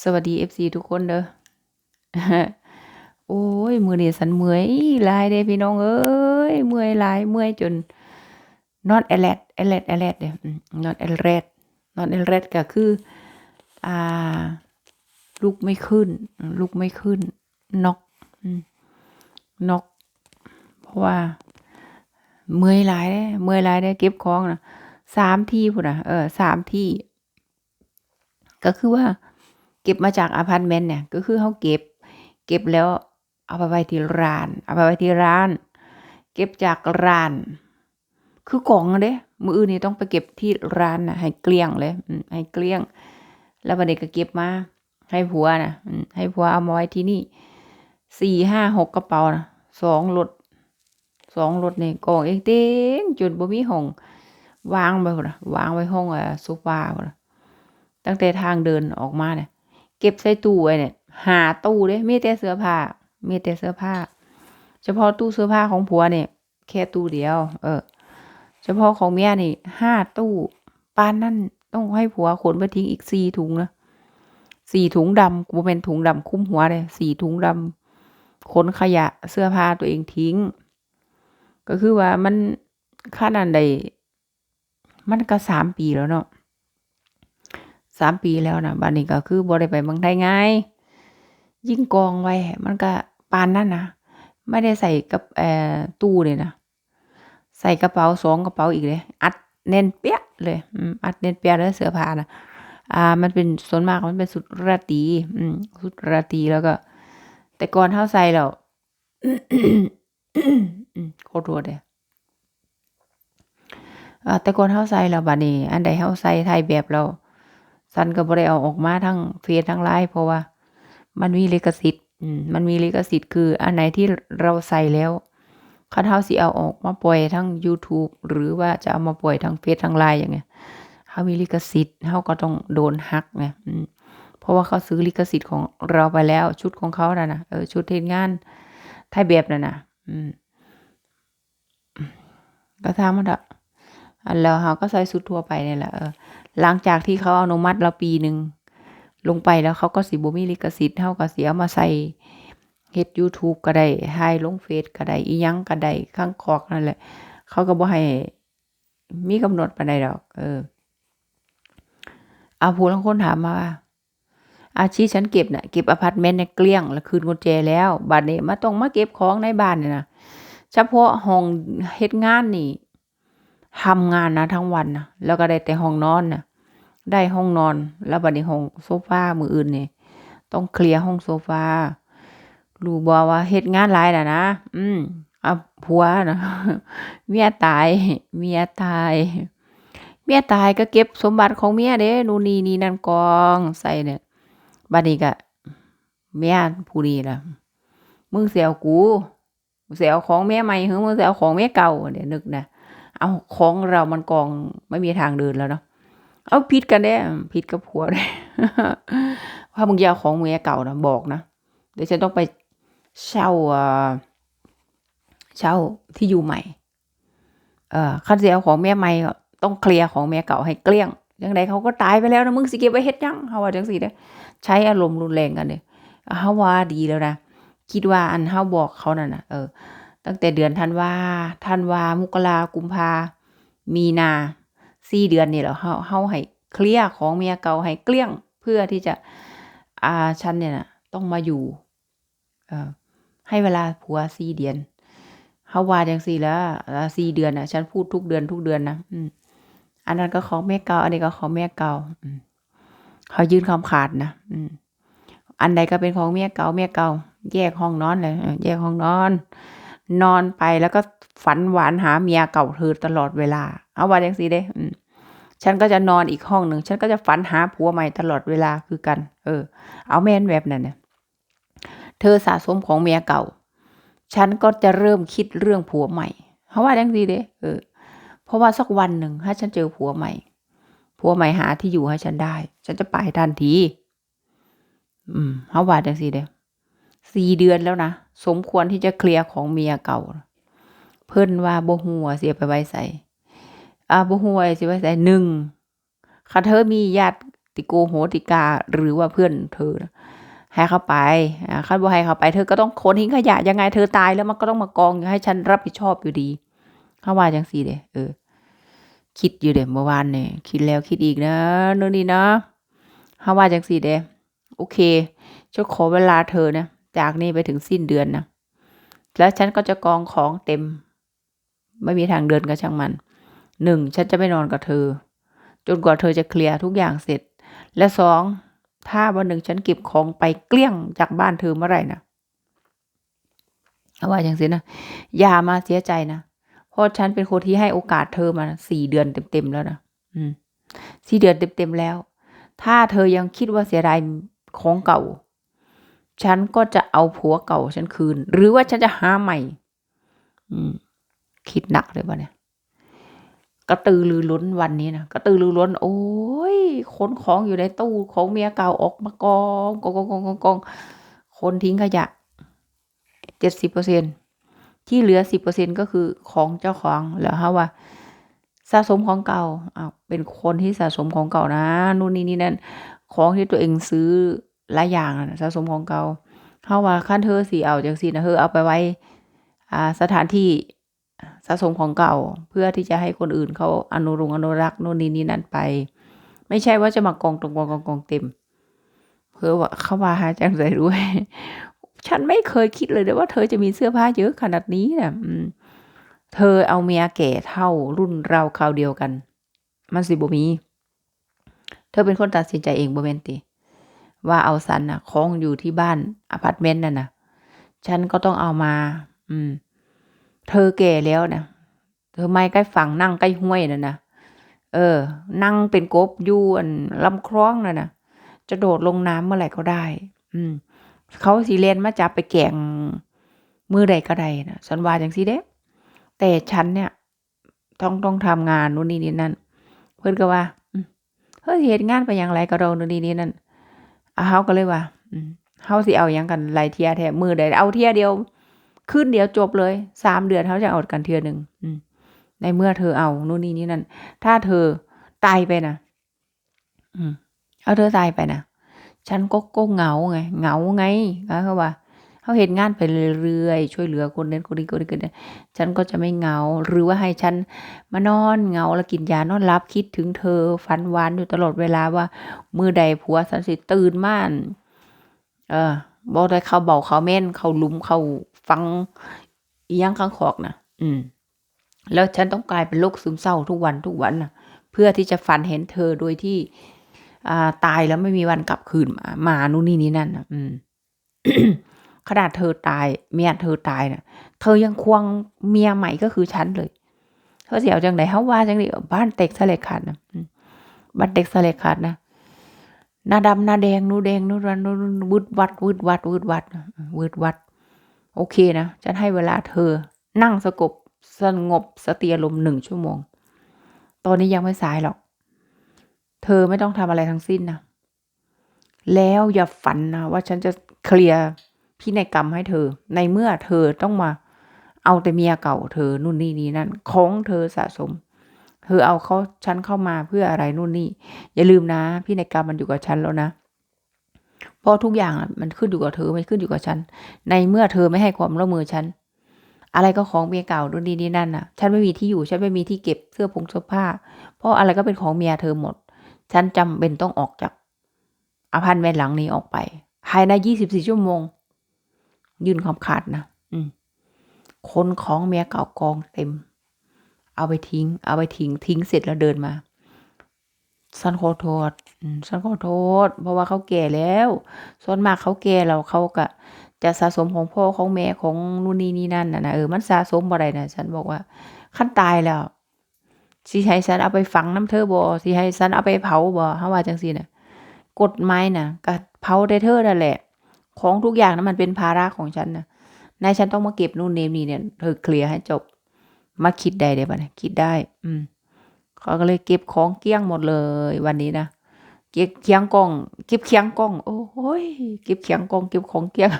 สวัสดี FC ทุกคนเด้อโอ้ยมื้อนี้สันเมื่อยลายเด้พี่น้องเอ้ยเมื่อยลายเมื่อยจนนอนแอแลดแอแลดแอแลดเด้อนอนแอแลดนอนแอแลดก็คือ อ่า ลุกไม่ขึ้น ลุกไม่ขึ้นน็อกน็อกเพราะว่า เมื่อยลายเด้เมื่อยลายเด้เก็บของนะสามที่พุ่นน่ะเออสามที่ ก็คือว่าเก็บมาจากอพาร์ตเมนต์เนี่ยก็คือเขาเก็บ เก็บแล้วเอาไปไว้ที่ร้าน เอาไปไว้ที่ร้าน เก็บจากร้าน คือกล่องเด้มืออื่นนี่ต้องไปเก็บที่ร้านน่ะให้เกลี้ยงเลยให้เกลี้ยง แล้วบัดนี้ก็เก็บมาให้ผัวน่ะให้ผัวเอามาไว้ที่นี่สี่ห้าหกกระเป๋าน่ะสองรถสองรถเนี่ยกองเองเต็มจนบ่มีห้องวางไว้พุ่นน่ะวางไว้ห้องอ่าโซฟาพุ่นน่ะ ตั้งแต่ทางเดินออกมาเนี่ย เก็บใส่ตู้ไว้เนี่ย หาตู้เด้มีแต่เสื้อผ้า มีแต่เสื้อผ้า เฉพาะตู้เสื้อผ้าของผัวเนี่ย แค่ตู้เดียว เออ เฉพาะของเมียนี่ห้าตู้ปานนั่นต้องให้ผัวขนไปทิ้งอีกสี่ถุงนะสี่ถุงดำกูเป็นถุงดำคุ้มหัวเลยสี่ถุงดำขนขยะเสื้อผ้าตัวเองทิ้ง ก็คือว่ามันค่านันใดมันก็สามปีแล้วเนาะ สามปีแล้วนะบัดนี้ก็คือบ่ได้ไปเมืองไทยไงยิ่งกองไว้ มันก็ปานนั่นนะไม่ได้ใส่กับเอ่อตู้เลยนะใส่กระเป๋าสองกระเป๋าอีกเลย อัดแน่นเปี้ยเลยอัดแน่นเปี้ยเลยเสื้อผ้านะอ่า มันเป็นส่วนมากมันเป็นสุดราตรีอืมสุดราตรีแล้วก็ แต่ก่อนเฮาใส่แล้วอืมขอโทษเด้ออ่าแต่ก่อนเฮาใส่แล้วบัดนี้ อันใดเฮาใส่ถ่ายแบบแล้ว ซันก็บ่ได้เอาออกมาทั้งเฟซทั้ง LINE เพราะว่า มันมีลิขสิทธิ์มันมีลิขสิทธิ์คืออันไหนที่เราใส่แล้วคันเฮาสิเอาออกมาปล่อยทั้งยูทูบหรือว่าจะเอามาปล่อยทั้งเฟซทั้ง LINE อย่างเงี้ยเฮามีลิขสิทธิ์เฮาก็ต้องโดนหักไงเพราะว่าเขาซื้อลิขสิทธิ์ของเราไปแล้ว ชุดของเขาน่ะนะเออชุดเฮ็ดงานถ่ายแบบนั่นนะอืมก็ทางมันเถอะอันแล้วเราก็ใส่ชุดทั่วไปนี่แหละเออ หลังจากที่เขาอนุมัติเราปีหนึ่งลงไปแล้วเขาก็สิบ่มีลิขสิทธิ์เฮาก็สิเอามาใส่เฮ็ด YouTube ก็ได้ถ่ายลงเฟซก็ได้อีหยังก็ได้ข้างคอกนั่นแหละ เขาก็บ่ให้มีกำหนดปานใดดอก เออเอาผู้ลางคนถามมาว่า อาชีพฉันเก็บน่ะเก็บอพาร์ตเมนต์เนี่ยเกลี้ยง แล้วคืนกุญแจแล้วบัดนี้มาต้องมาเก็บของในบ้านเนี่ยนะเฉพาะห้องเฮ็ดงานนี่ทำงานนะทั้งวันนะแล้วก็ได้แต่ห้องนอนน่ะ ได้ห้องนอน แล้วบัดนี้ห้องโซฟามืออื่นนี่ต้องเคลียร์ห้องโซฟารู้บ่ว่าเฮ็ดงานหลายน่ะนะ อืมเอาผัวนะเมียตาย เมียตาย เมียตายก็เก็บสมบัติของเมียเด้นู่นนี่นี่นั่นกองใส่เนี่ยบัดนี้ก็แม่ผู้นี้ล่ะ มึงเสิเอากูเสิเอาของแม่ใหม่หรือมึงเสิเอาของแม่เก่าเดี๋ยวนึกนะ เอาของเรามันกองไม่มีทางเดินแล้วเนาะ เอาผิดกันเด้ผิดกับผัวเด้ว่ามึงยาของแม่เก่านะบอกนะเดี๋ยวฉันต้องไปเช่าเอ่อเช่าที่อยู่ใหม่ เอ่อคันสิเอาของแม่ใหม่ต้องเคลียร์ของแม่เก่าให้เกลี้ยงจังไดเขาก็ตายไปแล้วนะมึงสิเก็บไว้เฮ็ดยังเฮาว่าจังซี่เด้ใช้อารมณ์รุนแรงกันเนี่ยเฮาว่าดีแล้วนะคิดว่าอันเฮาบอกเขานั่นนะเออ ตั้งแต่เดือนธันวาธันวามกรากุมภามีนา สี่เดือนนี่แหละเฮาเฮาให้เคลียร์ของเมียเก่าให้เกลี้ยง เพื่อที่จะอาฉันเนี่ยนะต้องมาอยู่เออให้เวลาผัวสี่เดือนเฮาว่าจังซี่แล้วสี่เดือนน่ะฉันพูดทุกเดือนทุกเดือนนะอืมอันนั้นก็ของแม่เก่าอันนี้ก็ของแม่เก่าอืเขายื่นคำขาดนะอืมอันใดก็เป็นของเมียเก่าเมียเก่า แยกห้องนอนเลยแยกห้องนอน นอนไปแล้วก็ฝันหวานหาเมียเก่าเธอตลอดเวลา เอาว่าจังซี่เด้ฉันก็จะนอนอีกห้องหนึ่ง ฉันก็จะฝันหาผัวใหม่ตลอดเวลาคือกัน เออ เอาแม่นแบบนั้นเนี่ยเธอสะสมของเมียเก่า ฉันก็จะเริ่มคิดเรื่องผัวใหม่เขาว่าจังซี่เด้เออ เพราะว่าสักวันหนึ่งถ้าฉันเจอผัวใหม่ ผัวใหม่หาที่อยู่ให้ฉันได้ ฉันจะไปทันที อืมเขาว่าจังซี่เด้สี่เดือนแล้วนะ สมควรที่จะเคลียร์ของเมียเก่า เพิ่นว่าบ่ฮู้ว่าสิเอาไปไว้ใส่อ่าบ่ฮู้ว่าสิไว้ใส่หนึ่งคันเธอมีญาติติโกโหติกาหรือว่าเพื่อนเธอให้เขาไปอ่าคันบ่ให้เขาไป เธอก็ต้องขนทิ้งขยะยังไง เธอตายแล้วมันก็ต้องมากองให้ฉันรับผิดชอบอยู่ดีเขาว่าจังซี่เด้เออ คิดอยู่เด้เมื่อวานเนี่ยคิดแล้วคิดอีกนะนู่นนี่นะเขาว่าจังซี่เด้โอเคฉันขอเวลาเธอนะ จากนี้ไปถึงสิ้นเดือนนะแล้วฉันก็จะกองของเต็ม ไม่มีทางเดินก็ช่างมันหนึ่งฉันจะไม่นอนกับเธอ จนกว่าเธอจะเคลียร์ทุกอย่างเสร็จ และสองถ้าวันหนึ่งฉันเก็บของไปเกลี้ยงจากบ้านเธอเมื่อไหร่นะเอาว่าอย่างสินะอย่ามาเสียใจนะเพราะฉันเป็นคนที่ให้โอกาสเธอมาสี่เดือนเต็มๆแล้วนะอืมสี่เดือนเต็มๆแล้ว ถ้าเธอยังคิดว่าเสียดายของเก่า ฉันก็จะเอาผัวเก่าฉันคืน หรือว่าฉันจะหาใหม่ อืม คิดหนักเลยปะเนี่ยกระตือรือร้นวันนี้นะกระตือรือร้น โอ้ยขนของอยู่ในตู้ของเมียเก่าออกมากองกองกองกองกองกองคนทิ้งขยะเจ็ดสิบเปอร์เซ็นที่เหลือสิบเปอร์เซ็นก็คือของเจ้าของแล้วฮะว่า สะสมของเก่าอ้าวเป็นคนที่สะสมของเก่านะนู่นนี่นี่นั่นของที่ตัวเองซื้อ หลายอย่างอะสะสมของเก่าเฮาว่าคันเธอสิเอาจังซี่นะเธอเอาไปไว้ อ่าสถานที่สะสมของเก่าเพื่อที่จะให้คนอื่นเขาอนุรุงอนุรักษ์นู่นนี่นี่นั่นไป ไม่ใช่ว่าจะมากองตรงกองกองกองเต็มเพื่อว่าเขาว่าหาจังใส่ด้วย ฉันไม่เคยคิดเลยนะว่าเธอจะมีเสื้อผ้าเยอะขนาดนี้นะอืมเธอเอาเมียแก่เท่ารุ่นเราคราวเดียวกัน มันสิบ่มี เธอเป็นคนตัดสินใจเองบ่แม่นติ ว่าเอาสันน่ะของอยู่ที่บ้านอพาร์ตเมนต์นั่นน่ะฉันก็ต้องเอามา อืม เธอแก่แล้วนะเธอไม่ใกล้ฝั่งนั่งใกล้ห้วยนั่นนะเออ นั่งเป็นกบอยู่อันลำคล้องนั่นนะจะโดดลงน้ำเมื่อไหร่ก็ได้ อืม เขาสีเลนมาจับไปแกงมือใดก็ได้นะฉันว่าจังซี่เด้แต่ฉันเนี่ย ต้องต้องทำงานนู่นนี่นี่นั่น เพื่อนก็ว่าเฮ้ยเหตุงานไปอย่างไรก็เรานู่นนี่นี่นั่น เฮาก็เลยว่าเฮาสิเอาอยังกันหลายเทียแท้มือใดเอาเทียเดียวขึ้นเดียวจบเลยสามเดือนเขาจะเอากันเทียหนึ่งในเมื่อเธอเอานู่นนี่นี่นั่นถ้าเธอตายไปนะอืมเอาเธอตายไปนะฉันก็ก็เหงาไงเหงาไงเขาว่า เขาเห็นงานไปเรื่อยๆ ช่วยเหลือคนนั้นคนนี้คนนี้คนนี้ฉันก็จะไม่เหงา หรือว่าให้ฉันมานอนเหงาแล้วกินยานอนรับคิดถึงเธอฝันหวานอยู่ตลอดเวลาว่า มือใดผัวสันสิตื่นม่าน เออบอกได้เขาเบาเขาเม่นเขาลุมเขาฟังยังข้างขอกนะอืม แล้วฉันต้องกลายเป็นโรคซึมเศร้าทุกวันทุกวันนะเพื่อที่จะฝันเห็นเธอโดยที่อ่าตายแล้วไม่มีวันกลับคืนมามานู่นนี่นี่นั่นนะอืม ขนาดเธอตาย เมียเธอตายนะเธอยังควงเมียใหม่ก็คือฉันเลยเธอเสียวจังไหนเฮาว่าจังไดบ้านเต็กสเลขาดนะบ้านเต็กสเลขาดนะหน้าดำหน้าแดงนูแดงนูรันนูวืดวัดวืดวัดวืดวัดวืดวัด โอเคนะฉันให้เวลาเธอ นั่งสงบสงบสติอารมณ์หนึ่งชั่วโมง ตอนนี้ยังไม่สายหรอก เธอไม่ต้องทำอะไรทั้งสิ้นนะแล้วอย่าฝันนะว่าฉันจะเคลียร์ พินัยกรรมให้เธอ ในเมื่อเธอต้องมา เอาแต่เมียเก่าเธอนู่นนี่นี่นั่นของเธอสะสม เธอเอาเขาฉันเข้ามาเพื่ออะไรนู่นนี่ อย่าลืมนะพินัยกรรมมันอยู่กับฉันแล้วนะเพราะทุกอย่างมันขึ้นอยู่กับเธอไม่ขึ้นอยู่กับฉัน ในเมื่อเธอไม่ให้ความร่วมมือฉันอะไรก็ของเมียเก่านู่นนี่นี่นั่นน่ะ ฉันไม่มีที่อยู่ฉันไม่มีที่เก็บเสื้อผงเสื้อผ้า เพราะอะไรก็เป็นของเมียเธอหมด ฉันจำเป็นต้องออกจากอพาร์ตเมนต์หลังนี้ออกไปภายในยี่สิบสี่ชั่วโมง ยื่นคำขาดนะอืมคนของเมียเก่ากองเต็ม เอาไปทิ้ง เอาไปทิ้ง ทิ้งเสร็จแล้วเดินมาฉันขอโทษอืมฉันขอโทษ เพราะว่าเขาแก่แล้ว ส่วนมากเขาแก่แล้วเขาก็จะสะสมของพ่อของแม่ของนู่นนี่นี่นั่นนะนะเออมันสะสมบ่ได้นะฉันบอกว่าขั้นตายแล้วสิให้ฉันเอาไปฝังน้ำเธอบ่สิให้ฉันเอาไปเผาบ่เฮาว่าจังซี่น่ะกฎหมายน่ะก็เผาได้เธอนั่นแหละ ของทุกอย่างนั้นมันเป็นภาระของฉันนะนายฉันต้องมาเก็บนู่นเนี่นี่เนี่ยเธอเคลียร์ให้จบ มาคิดได้เดี๋ยวนะคิดได้ อืมเขาก็เลยเก็บของเกี้ยงหมดเลยวันนี้นะเก็บเคียงกล้อง เก็บเคียงกล้อง โอ้ยเก็บเคียงกล้อง เก็บของเกี้ยง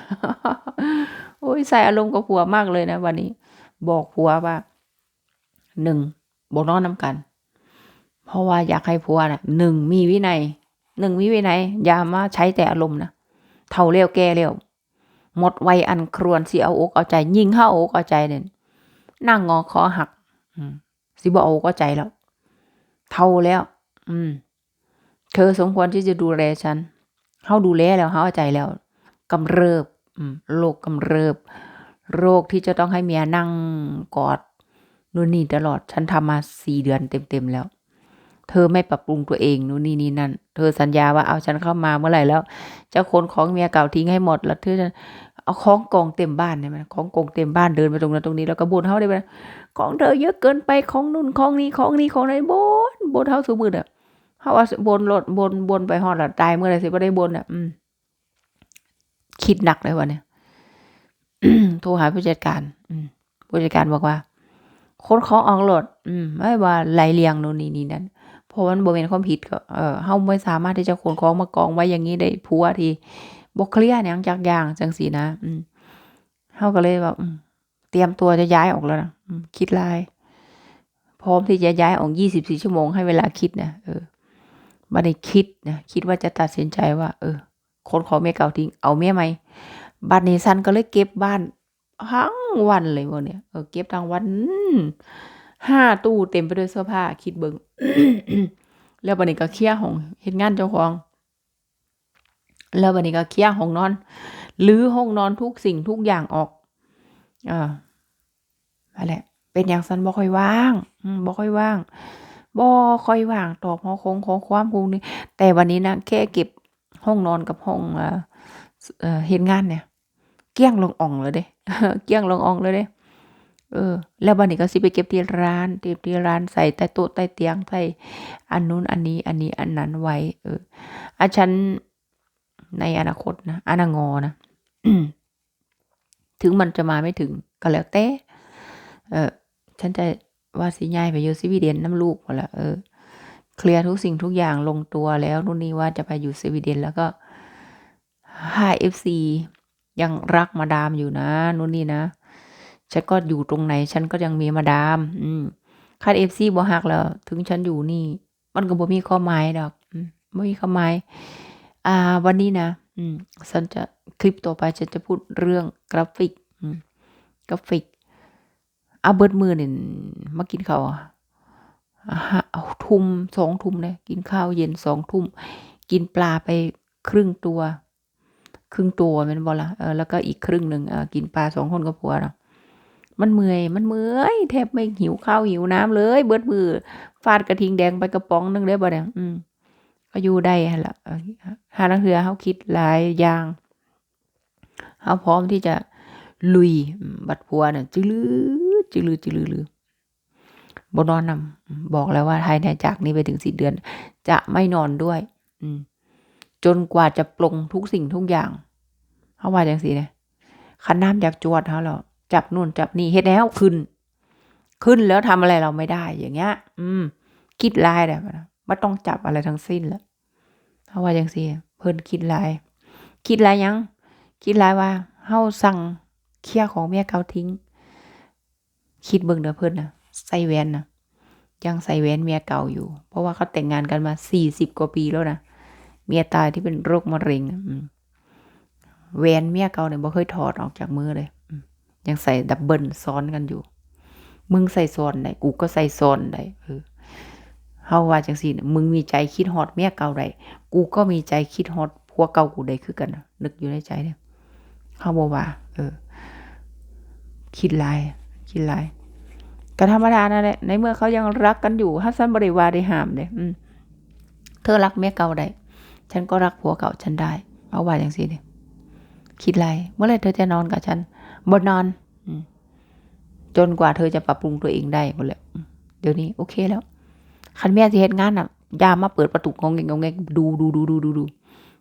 โอ้ยใส่อารมณ์กับผัวมากเลยนะวันนี้ บอกผัวว่าหนึ่งบอกนอนน้ำกัน เพราะว่าอยากให้ผัวนะหนึ่งมีวินัยหนึ่งวิวินัยอย่ามาใช้แต่อารมณ์นะ เท่าเร็วแก่เร็วหมดวัยอันครวนสิเอาอกเอาใจ ยิงเข้าอกเอาใจเนี่ยนั่งงอคอหักอืมสิบ่เอาอกเอาใจแล้ว เท่าแล้ว อืม เธอสมควรที่จะดูแลฉันเฮาดูแลแล้วเฮาเอาใจแล้วกำเริบอืมโรคกำเริบ โรคที่จะต้องให้เมียนั่งกอดนู่นนี่ตลอด ฉันทำมาสี่เดือนเต็มๆแล้ว เธอไม่ปรับปรุงตัวเองนู่นนี่นี่นั่น เธอสัญญาว่าเอาฉันเข้ามาเมื่อไหร่แล้วจะขนของเมียเก่าทิ้งให้หมดแล้วเธอจะเอาของกองเต็มบ้านเนี่ยมันของกองเต็มบ้านเดินไปตรงนั้นตรงนี้แล้วก็บ่นเฮาได้ไหมของเธอเยอะเกินไปของนู่นของนี้ของนี้ของไหนบ่นบ่นเฮาสูมืออะเฮาว่าบ่นรถบ่นบ่นไปฮอดละตายเมื่อไหร่สิบ่ได้บ่นอะอืมคิดหนักเลยวันเนี้ยโทรหาผู้จัดการ อืมผู้จัดการบอกว่าคนของออกรถอืมไม่ว่าไหลเลียงโน่นนี่นี่นั่น ราะมันบ่เป็นความผิดก็เออเฮาไม่สามารถที่จะขนของมากองไว้อย่างนี้ได้ผัวทีบ่เคลียร์หยังจักอย่างจังซี่นะ อืมเฮาก็เลยแบบเตรียมตัวจะย้ายออกแล้วนะอืมคิดลาย พร้อมที่จะย้ายออก24ชั่วโมงให้เวลาคิดนะเออบ่ได้คิดนะคิดว่าจะตัดสินใจว่า เออ คนของเมียเก่าทิ้งเอาเมียใหม่บัดนี้ซันก็เลยเก็บบ้านทั้งวันเลยวันเนี้ยเออเก็บทั้งวัน ห้าตู้เต็มไปด้วยเสื้อผ้าคิดเบิงแล้วบัดนี้ก็เคลียร์ห้องเฮ็ดงานเจ้าของ แล้วบัดนี้ก็เคลียร์ห้องนอนหรือห้องนอนทุกสิ่งทุกอย่างออกอ่าอะไรเป็นอย่างซันบ่ค่อยว่างบ่ค่อยว่างบ่ค่อยว่างตอบข้อคงขอความพวกนี้แต่วันนี้นะแค่เก็บห้องนอนกับห้องเอ่อเอ่อเฮ็ดงานเนี่ย เกลี้ยงลงอ่องเลยเด้เกลี้ยงลงอ่องเลยเด้ เออ แล้วบัดนี้ก็สิไปเก็บที่ร้านเก็บที่ร้านใส่ใต้โต๊ะใต้เตียงใส่อันนู้นอันนี้ อันนี้อันนั้นไว้ เอออาฉันในอนาคตนะอนางอนะถึงมันจะมาไม่ถึงก็แล้วแต่เออฉันจะว่าสิยายไปอยู่สวีเดนน้ำลูกหมดละเออเคลียร์ทุกสิ่งทุกอย่างลงตัวแล้วนู่นนี่ว่าจะไปอยู่สวีเดนแล้วก็ 5FC ยังรักมาดามอยู่นะนู่นนี่นะ ฉันก็อยู่ตรงไหน ฉันก็ยังมีมาดาม อืมคัด FC บ่ฮักแล้ว ถึงฉันอยู่นี่ มันก็บ่มีความหมายดอกอืมบ่มีความหมายอ่า วันนี้นะ อืมฉันจะคลิปต่อไปฉันจะพูดเรื่องกราฟิก อืมกราฟิกเอาเบิดมือเนี่ยมากินข้าวอะหาทุ่มสองทุ่มเลยกินข้าวเย็นสองทุ่มกินปลาไปครึ่งตัว ครึ่งตัวแมันบ่ละเออแล้วก็อีกครึ่งหนึ่งเออกินปลาสองคนกับผัวเนาะ มันเมื่อยมันเมื่อยแทบไม่หิวข้าวหิวน้ำเลย เบิดมือฟาดกระทิงแดงไปกระป๋องนึงได้บ่เนี่ยอืมก็อยู่ได้หั่นล่ะหาลังเทือเฮาคิดหลายอย่างเฮาพร้อมที่จะลุยบัดผัวน่ะจืลือจืลือจืลือลือบนอนนำบอกแล้วว่าภายในจากนี้ไปถึง4เดือน จะไม่นอนด้วย อืม จนกว่าจะปลงทุกสิ่งทุกอย่างเฮาว่าจังซี่นะคันน้ำอยากจวดเฮาแล้ว จับนู่นจับนี่เฮ็ดให้เฮาขึ้น ขึ้นแล้วทำอะไรเราไม่ได้ อย่างเงี้ย อืม คิดลายได้บ่ล่ะบ่ต้องจับอะไรทั้งสิ้นแล้วเฮาะว่าจังซี่เพิ่นคิดลาย คิดลายยัง คิดลายว่าเฮาสั่งเคลียร์ของเมียเก่าทิ้ง คิดเบิ่งเด้อเพิ่นนะใส่แหวนนะยังใส่แหวนเมียเก่าอยู่ เพราะว่าเขาแต่งงานกันมา40กว่าปีแล้วนะเมียตายที่เป็นโรคมะเร็งแหวนเมียเก่าเนี่ยบ่เคยถอดออกจากมือเลย ยังใส่ดับเบิลซ้อนกันอยู่ มึงใส่ซ้อนได้กูก็ใส่ซ้อนได้เออเฮาว่าจังซี่น่ะมึงมีใจคิดฮอดเมียเก่าได้กูก็มีใจคิดฮอดผัวเก่ากูได้คือกันนึกอยู่ในใจเด้เฮาบ่ว่า เออ คิดลาย คิดลายก็ธรรมดานั่นแหละในเมื่อเขายังรักกันอยู่ฮัสซันบ่ได้ว่าได้ห้ามเด้อืมเธอรักเมียเก่าได้ฉันก็รักผัวเก่าฉันได้ เอาว่าอย่างสิเนี่ยคิดไร เมื่อไรเธอจะนอนกับฉัน บนนอนอืมจนกว่าเธอจะปรับปรุงตัวเองได้หมดแล้วอืมเดี๋ยวนี้โอเคแล้วคันแม่สิเฮ็ดงานอะยามมาเปิดประตูงงเงงงงงดูดูดูดูดูดู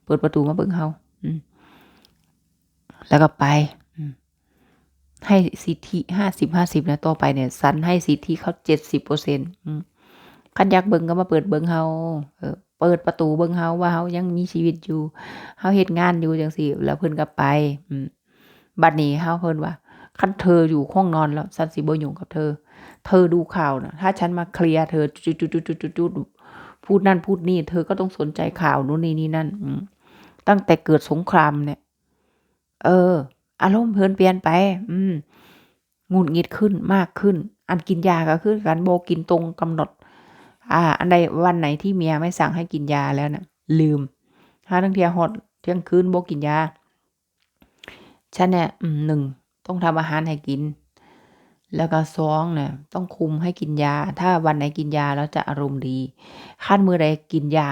เปิดประตูมาเบิ่งเฮาอืมแล้วก็ไปอืมให้สิทธิห้าสิบห้าสิบนะต่อไปเนี่ยสันให้สิทธิเขาเจ็ดสิบเปอร์เซ็นต์อืมคันอยากเบิ่งก็มาเปิดเบิ่งเฮาเออเปิดประตูเบิ่งเฮาว่าเฮายังมีชีวิตอยู่เฮาเฮ็ดงานอยู่จังซี่แล้วเพิ่นก็ไป อืม บัดนี้เฮาเพิ่นว่าคันเธออยู่ห้องนอนแล้วฉันสิบ่ยุ่งกับเธอ เธอดูข่าวนะถ้าฉันมาเคลียร์เธอจุดๆๆๆพูดนั่นพูดนี่ เธอก็ต้องสนใจข่าวนู้นนี่นี่นั่นตั้งแต่เกิดสงครามเนี่ย เออ อารมณ์เพลินเปลี่ยนไป อืมงุดหงิดขึ้นมากขึ้น อันกินยาก็คือการโบกินตรงกำหนด อ่า อันใดวันไหนที่เมียไม่สั่งให้กินยาแล้วนะลืมห้าทั้งเที่ยฮอดเที่ยงคืนโบกินยา ฉันเนี่ยอืมหนึ่งต้องทำอาหารให้กิน แล้วก็สองเนี่ยต้องคุมให้กินยา ถ้าวันไหนกินยาแล้วจะอารมณ์ดีขั้นมือใดกินยา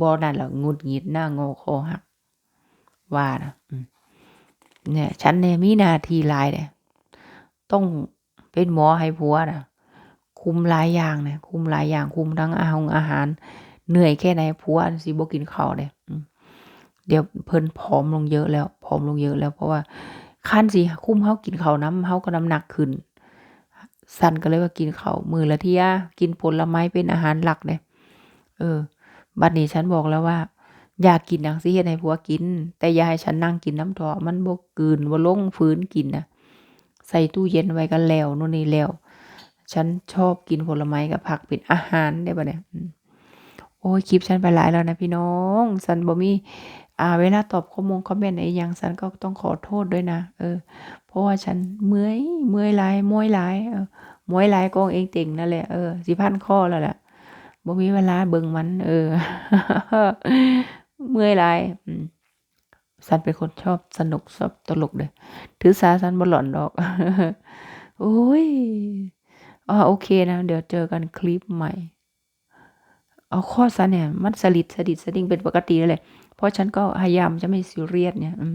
บ่นั่นแหละหงุดหงิด หน้าโงอคอหัก ว่านะอืมเนี่ย ฉันเนี่ยมีหน้าที่หลายเนี่ยต้องเป็นหมอให้ผัวนะคุมหลายอย่างเนี่ยคุมหลายอย่าง คุมทั้งอาหารอาหาร เหนื่อยแค่ไหนผัวสิบ่กินข้าวเลยอืมเดี๋ยวเพิ่นผอมลงเยอะแล้ว ผอมลงเยอะแล้วเพราะว่าขั้นสิคุ้มเฮากินเขาน้ำเฮาก็น้ำหนักขึ้น สันก็เลยว่ากินเขามือละเทียกินผลไม้เป็นอาหารหลักเนี่ยเออ บัดนี้ฉันบอกแล้วว่า อยากกินหยังสิเฮ็ดให้ผัวกิน แต่อย่าให้ฉันนั่งกินน้ำเถาะมันบ่กลืนบ่าลงฝืนกินนะใส่ตู้เย็นไว้ก็แล้วโน่นนี่แล้ว ฉันชอบกินผลไม้กับผักเป็นอาหารได้ปะเนี่ยโอ้ยคลิปฉันไปหลายแล้วนะพี่น้อง ฉันบ่มี อ่า เวลาตอบข้อมูลคอมเมนต์ไอ้ยังฉันก็ต้องขอโทษด้วยนะ เออ เพราะว่าฉันเมื่อยเมื่อยหลายมวยหลายเออมวยหลายกองเองเต็งนั่นแหละ เออสิพันข้อแล้วแหละบ่มีเวลาเบิ่งมัน เออ เมื่อยหลายอืมฉันเป็นคนชอบสนุกชอบตลกเลยถือสาฉันบ่หล่อนดอก โอ้ยอ่าโอเคนะ เดี๋ยวเจอกันคลิปใหม่ เอาข้อซะเนี่ย มันสลิดสดิดสดิงเป็นปกติเลย เพราะฉันก็พยายามจะไม่ซีเรียสเนี่ย อืม